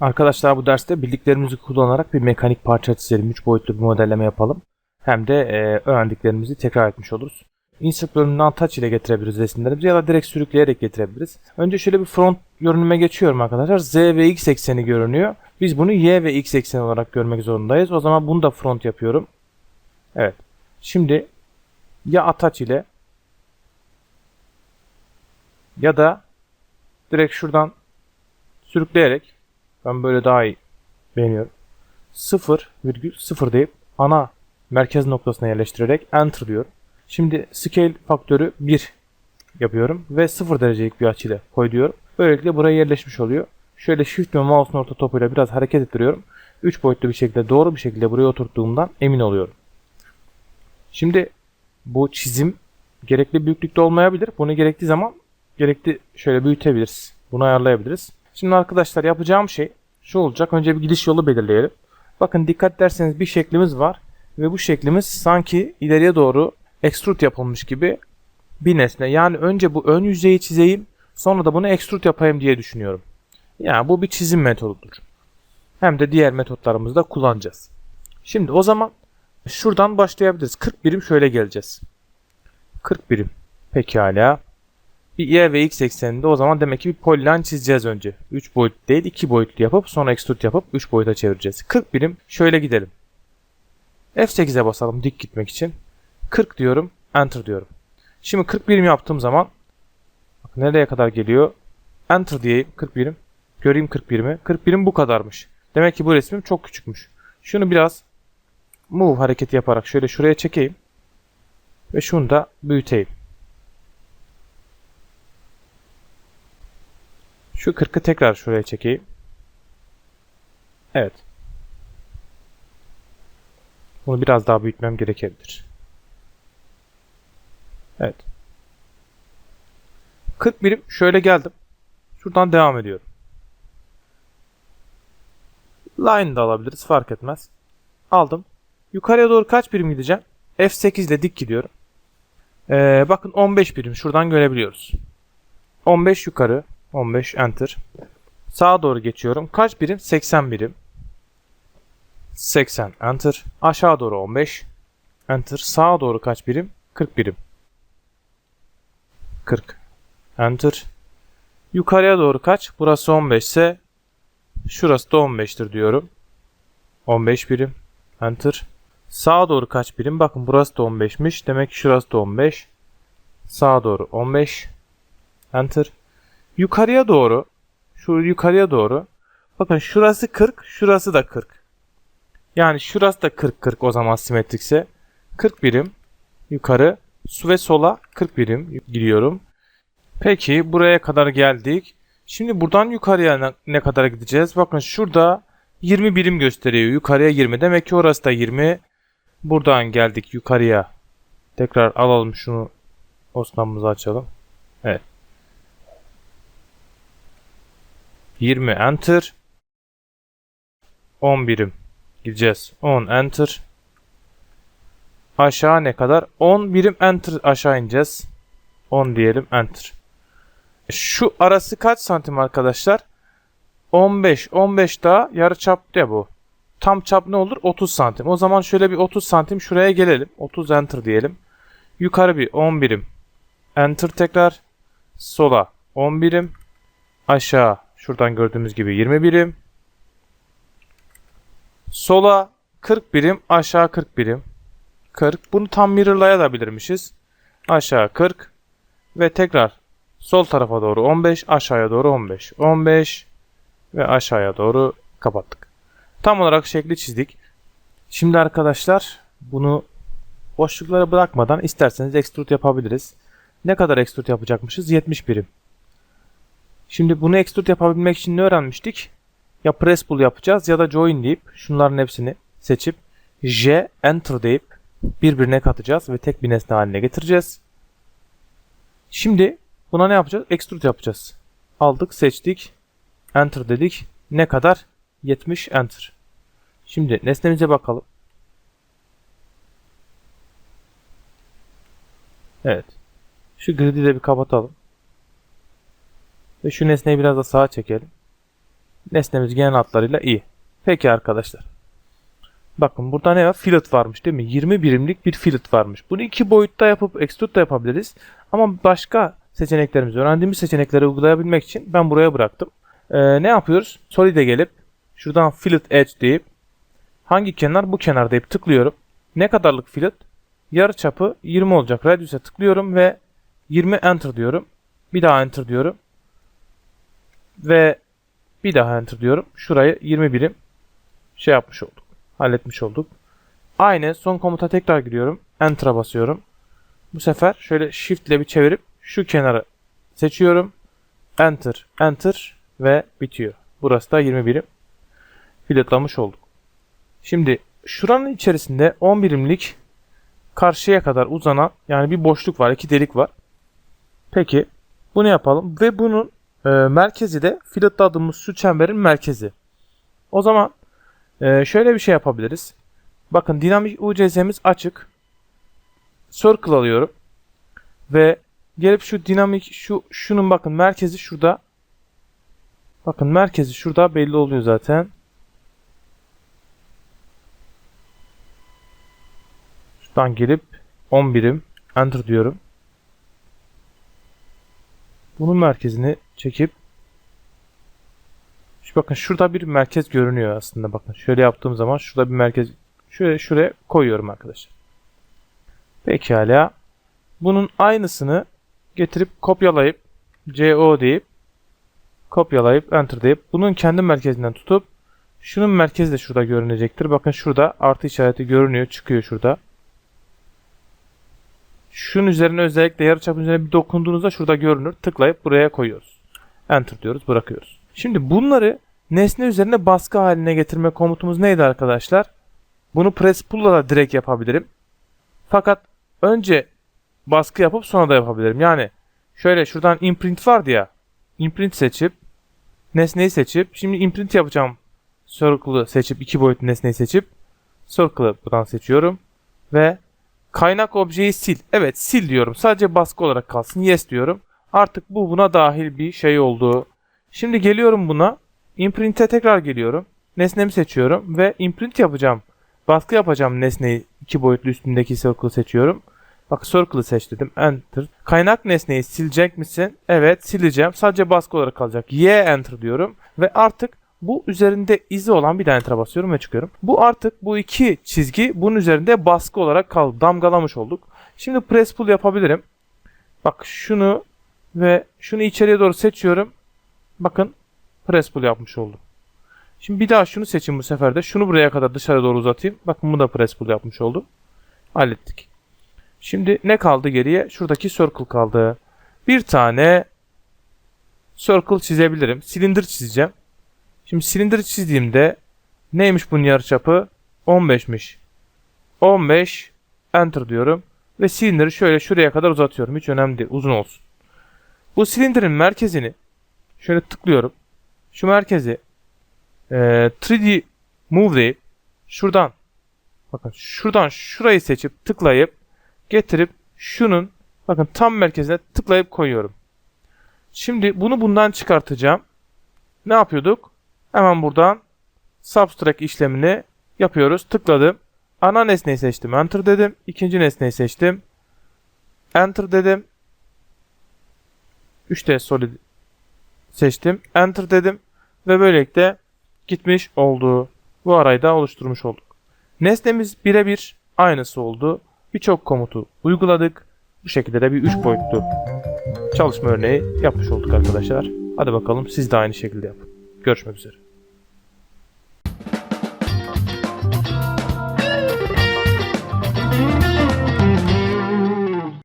Arkadaşlar bu derste bildiklerimizi kullanarak bir mekanik parça çizelim. 3 boyutlu bir modelleme yapalım. Hem de e, öğrendiklerimizi tekrar etmiş oluruz. Insert bölümünden touch ile getirebiliriz resimlerimizi ya da direkt sürükleyerek getirebiliriz. Önce şöyle bir front görünüme geçiyorum arkadaşlar. Z ve X ekseni görünüyor. Biz bunu Y ve X ekseni olarak görmek zorundayız. O zaman bunu da front yapıyorum. Evet. Şimdi ya attach ile ya da direkt şuradan sürükleyerek ben böyle daha iyi beğeniyorum. 0 virgül 0 deyip ana merkez noktasına yerleştirerek enter diyorum. Şimdi scale faktörü 1 yapıyorum ve 0 derecelik bir açıyla koy diyorum. Böylelikle buraya yerleşmiş oluyor. Şöyle shift ve mouse'un orta topuyla biraz hareket ettiriyorum. 3 boyutlu bir şekilde doğru bir şekilde buraya oturttuğumdan emin oluyorum. Şimdi bu çizim gerekli büyüklükte olmayabilir. Bunu gerektiği zaman gerekli şöyle büyütebiliriz. Bunu ayarlayabiliriz. Şimdi arkadaşlar yapacağım şey şu olacak. Önce bir gidiş yolu belirleyelim. Bakın dikkat derseniz bir şeklimiz var. Ve bu şeklimiz sanki ileriye doğru extrude yapılmış gibi bir nesne. Yani önce bu ön yüzeyi çizeyim. Sonra da bunu extrude yapayım diye düşünüyorum. Yani bu bir çizim metodudur. Hem de diğer metotlarımızı da kullanacağız. Şimdi o zaman şuradan başlayabiliriz. 40 birim şöyle geleceğiz. 40 birim. Pekala. Bir y ve x ekseninde o zaman demek ki bir poligon çizeceğiz önce. 3 boyutlu değil 2 boyutlu yapıp sonra extrude yapıp 3 boyuta çevireceğiz. 40 birim şöyle gidelim. F8'e basalım dik gitmek için. 40 diyorum. Enter diyorum. Şimdi 40 birim yaptığım zaman nereye kadar geliyor? Enter diyeyim 40 birim. Göreyim 40 birimi. 40 birim bu kadarmış. Demek ki bu resmim çok küçükmüş. Şunu biraz move hareketi yaparak şöyle şuraya çekeyim. Ve şunu da büyüteyim. Şu 40'ı tekrar şuraya çekeyim. Evet. Bunu biraz daha büyütmem gerekebilir. Evet. 40 birim şöyle geldim. Şuradan devam ediyorum. Line da alabiliriz fark etmez. Aldım. Yukarıya doğru kaç birim gideceğim? F8 ile dik gidiyorum. Ee, bakın 15 birim şuradan görebiliyoruz. 15 yukarı. 15 enter. Sağa doğru geçiyorum. Kaç birim? 80 birim. 80 enter. Aşağı doğru 15 enter. Sağa doğru kaç birim? 40 birim. 40 enter. Yukarıya doğru kaç? Burası 15 ise şurası da 15'tir diyorum. 15 birim. Enter. Sağa doğru kaç birim? Bakın burası da 15'miş. Demek ki şurası da 15. Sağa doğru 15. Enter. Yukarıya doğru şu yukarıya doğru bakın şurası 40, şurası da 40. Yani şurası da 40 40 o zaman simetrikse 40 birim yukarı su ve sola 40 birim gidiyorum. Peki buraya kadar geldik. Şimdi buradan yukarıya ne kadar gideceğiz? Bakın şurada 20 birim gösteriyor. Yukarıya 20. Demek ki orası da 20. Buradan geldik yukarıya. Tekrar alalım şunu. Osman'ımızı açalım. Evet. 20 enter. 10 birim gideceğiz. 10 enter. Aşağı ne kadar? 10 birim enter aşağı ineceğiz. 10 diyelim enter. Şu arası kaç santim arkadaşlar? 15. 15 daha yarı çap de bu. Tam çap ne olur? 30 santim. O zaman şöyle bir 30 santim şuraya gelelim. 30 enter diyelim. Yukarı bir 10 birim. Enter tekrar. Sola 10 birim. Aşağı şuradan gördüğümüz gibi 20 birim. Sola 40 birim. Aşağı 40 birim. 40. Bunu tam mirrorlayabilirmişiz. Aşağı 40. Ve tekrar sol tarafa doğru 15. Aşağıya doğru 15. 15 ve aşağıya doğru kapattık. Tam olarak şekli çizdik. Şimdi arkadaşlar bunu boşluklara bırakmadan isterseniz extrude yapabiliriz. Ne kadar extrude yapacakmışız? 70 birim. Şimdi bunu extrude yapabilmek için ne öğrenmiştik? Ya press pull yapacağız ya da join deyip şunların hepsini seçip J enter deyip birbirine katacağız ve tek bir nesne haline getireceğiz. Şimdi buna ne yapacağız? Extrude yapacağız. Aldık, seçtik. Enter dedik. Ne kadar? 70 enter. Şimdi nesnemize bakalım. Evet. Şu grid'i de bir kapatalım. Ve şu nesneyi biraz da sağa çekelim. Nesnemiz genel hatlarıyla iyi. Peki arkadaşlar. Bakın burada ne var? Fillet varmış değil mi? 20 birimlik bir fillet varmış. Bunu iki boyutta yapıp extrude da yapabiliriz. Ama başka seçeneklerimizi, öğrendiğimiz seçenekleri uygulayabilmek için ben buraya bıraktım. Ee, ne yapıyoruz? Solid'e gelip şuradan fillet edge deyip hangi kenar? Bu kenar deyip tıklıyorum. Ne kadarlık fillet? Yarı çapı 20 olacak. Radius'e tıklıyorum ve 20 enter diyorum. Bir daha enter diyorum. Ve bir daha enter diyorum. Şurayı 20 birim şey yapmış olduk. Halletmiş olduk. Aynı son komuta tekrar giriyorum. Enter'a basıyorum. Bu sefer şöyle shift ile bir çevirip şu kenarı seçiyorum. Enter, enter ve bitiyor. Burası da 20 birim filetlamış olduk. Şimdi şuranın içerisinde 10 birimlik karşıya kadar uzanan yani bir boşluk var, iki delik var. Peki bunu yapalım ve bunun e, merkezi de filetladığımız şu çemberin merkezi. O zaman e, şöyle bir şey yapabiliriz. Bakın dinamik UCS'miz açık. Circle alıyorum. Ve gelip şu dinamik şu şunun bakın merkezi şurada. Bakın merkezi şurada belli oluyor zaten. Şuradan gelip 10 birim enter diyorum. Bunun merkezini çekip şu bakın şurada bir merkez görünüyor aslında bakın. Şöyle yaptığım zaman şurada bir merkez şöyle şuraya koyuyorum arkadaşlar. Pekala. Bunun aynısını getirip kopyalayıp CO deyip kopyalayıp enter deyip bunun kendi merkezinden tutup şunun merkezi de şurada görünecektir. Bakın şurada artı işareti görünüyor. Çıkıyor şurada. Şunun üzerine özellikle yarıçapın üzerine bir dokunduğunuzda şurada görünür. Tıklayıp buraya koyuyoruz. Enter diyoruz, bırakıyoruz. Şimdi bunları nesne üzerine baskı haline getirme komutumuz neydi arkadaşlar? Bunu press pull'la da direkt yapabilirim. Fakat önce baskı yapıp sonra da yapabilirim. Yani şöyle şuradan imprint vardı ya. Imprint seçip nesneyi seçip şimdi imprint yapacağım. Circle'ı seçip iki boyutlu nesneyi seçip circle'ı buradan seçiyorum ve Kaynak objeyi sil. Evet sil diyorum. Sadece baskı olarak kalsın. Yes diyorum. Artık bu buna dahil bir şey oldu. Şimdi geliyorum buna. Imprint'e tekrar geliyorum. Nesnemi seçiyorum ve imprint yapacağım. Baskı yapacağım nesneyi iki boyutlu üstündeki circle'ı seçiyorum. Bak circle'ı seç dedim. Enter. Kaynak nesneyi silecek misin? Evet sileceğim. Sadece baskı olarak kalacak. Y enter diyorum. Ve artık bu üzerinde izi olan bir tane enter'a basıyorum ve çıkıyorum. Bu artık bu iki çizgi bunun üzerinde baskı olarak kaldı. Damgalamış olduk. Şimdi press pull yapabilirim. Bak şunu ve şunu içeriye doğru seçiyorum. Bakın press pull yapmış oldum. Şimdi bir daha şunu seçin bu sefer de. Şunu buraya kadar dışarı doğru uzatayım. Bakın bu da press pull yapmış oldum. Hallettik. Şimdi ne kaldı geriye? Şuradaki circle kaldı. Bir tane circle çizebilirim. Silindir çizeceğim. Şimdi silindir çizdiğimde neymiş bunun yarıçapı? 15'miş. 15 enter diyorum ve silindiri şöyle şuraya kadar uzatıyorum. Hiç önemli değil. Uzun olsun. Bu silindirin merkezini şöyle tıklıyorum. Şu merkezi e, 3D move şuradan bakın şuradan şurayı seçip tıklayıp getirip şunun bakın tam merkezine tıklayıp koyuyorum. Şimdi bunu bundan çıkartacağım. Ne yapıyorduk? Hemen buradan subtract işlemini yapıyoruz. Tıkladım. Ana nesneyi seçtim. Enter dedim. İkinci nesneyi seçtim. Enter dedim. 3D solid seçtim. Enter dedim. Ve böylelikle gitmiş oldu. Bu arayı da oluşturmuş olduk. Nesnemiz birebir aynısı oldu. Birçok komutu uyguladık. Bu şekilde de bir 3 boyutlu çalışma örneği yapmış olduk arkadaşlar. Hadi bakalım siz de aynı şekilde yapın. Görüşmek üzere.